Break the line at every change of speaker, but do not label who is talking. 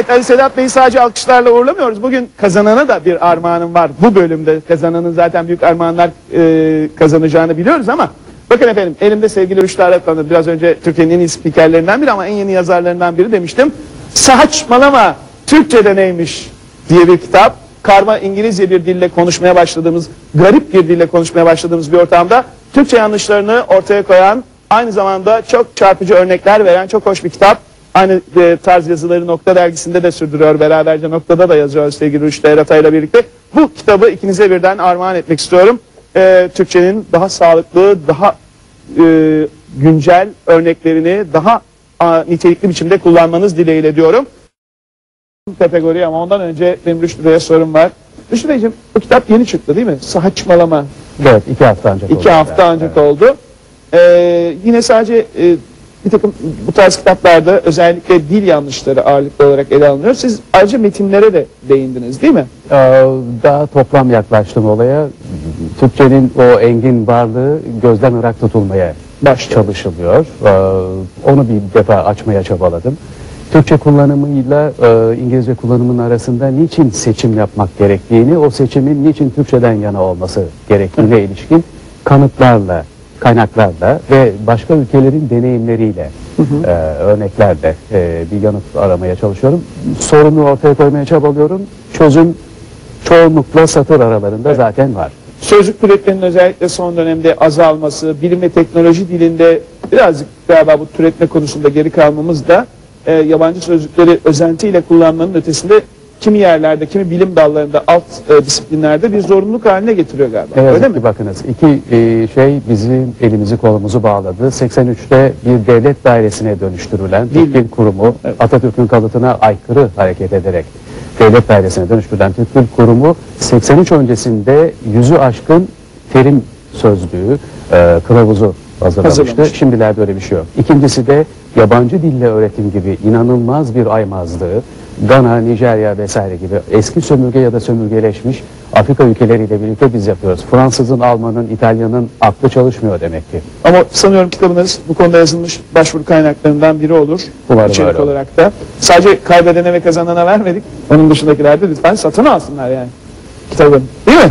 Evet Ali Sedat Bey'i sadece alkışlarla uğurlamıyoruz. Bugün kazanana da bir armağanım var. Bu bölümde kazananın zaten büyük armağanlar e, kazanacağını biliyoruz ama bakın efendim elimde sevgili Rüştü Aratman'ı biraz önce Türkiye'nin en iyi spikerlerinden biri ama en yeni yazarlarından biri demiştim. Saçmalama Türkçe'de neymiş diye bir kitap. Karma İngilizce bir dille konuşmaya başladığımız, garip bir dille konuşmaya başladığımız bir ortamda Türkçe yanlışlarını ortaya koyan, aynı zamanda çok çarpıcı örnekler veren çok hoş bir kitap. Aynı e, tarz yazıları Nokta dergisinde de sürdürüyor. Beraberce Nokta'da da yazıyor sevgili Rüştü Eratay ile birlikte. Bu kitabı ikinize birden armağan etmek istiyorum. E, Türkçenin daha sağlıklı, daha e, güncel örneklerini daha a, nitelikli biçimde kullanmanız dileğiyle diyorum. Kategori ama ondan önce benim Rüştü Bey'e sorum var. Rüştü Beyciğim bu kitap yeni çıktı değil mi? Saçmalama.
Evet iki hafta ancak
İki
oldu.
hafta ancak oldu. Ee, yine sadece e, bir takım bu tarz kitaplarda özellikle dil yanlışları ağırlıklı olarak ele alınıyor. Siz ayrıca metinlere de değindiniz değil mi?
Ee, daha toplam yaklaştım olaya. Türkçenin o engin varlığı gözden ırak tutulmaya
Başlıyor.
çalışılıyor. Ee, onu bir defa açmaya çabaladım. Türkçe kullanımıyla e, İngilizce kullanımın arasında niçin seçim yapmak gerektiğini, o seçimin niçin Türkçeden yana olması gerektiğine ilişkin kanıtlarla, kaynaklarla ve başka ülkelerin deneyimleriyle, e, örneklerle e, bir yanıt aramaya çalışıyorum. Sorunu ortaya koymaya çabalıyorum. Çözüm çoğunlukla satır aralarında zaten var.
Sözlük türetmenin özellikle son dönemde azalması, bilim ve teknoloji dilinde birazcık galiba bu türetme konusunda geri kalmamız da e, yabancı sözlükleri özentiyle kullanmanın ötesinde kimi yerlerde, kimi bilim dallarında, alt e, disiplinlerde bir zorunluluk haline getiriyor galiba.
Ne
Öyle mi?
bakınız iki e, şey bizim elimizi kolumuzu bağladı. 83'te bir devlet dairesine dönüştürülen Türk Dil Kurumu
Evet.
Atatürk'ün kalıtına aykırı hareket ederek devlet dairesine dönüştürülen Türk Dil Kurumu 83 öncesinde yüzü aşkın terim sözlüğü, e, kılavuzu hazırlamıştı.
Hazırlamış.
Şimdilerde öyle bir şey yok. İkincisi de yabancı dille öğretim gibi inanılmaz bir aymazlığı Gana, Nijerya vesaire gibi eski sömürge ya da sömürgeleşmiş Afrika ülkeleriyle birlikte biz yapıyoruz. Fransızın, Almanın, İtalyanın aklı çalışmıyor demek ki.
Ama sanıyorum kitabınız bu konuda yazılmış başvuru kaynaklarından biri olur.
Umarım
İçerik
öyle
olarak da. Sadece kaybedene ve kazanana vermedik. Onun dışındakilerde lütfen satın alsınlar yani kitabın. Değil mi?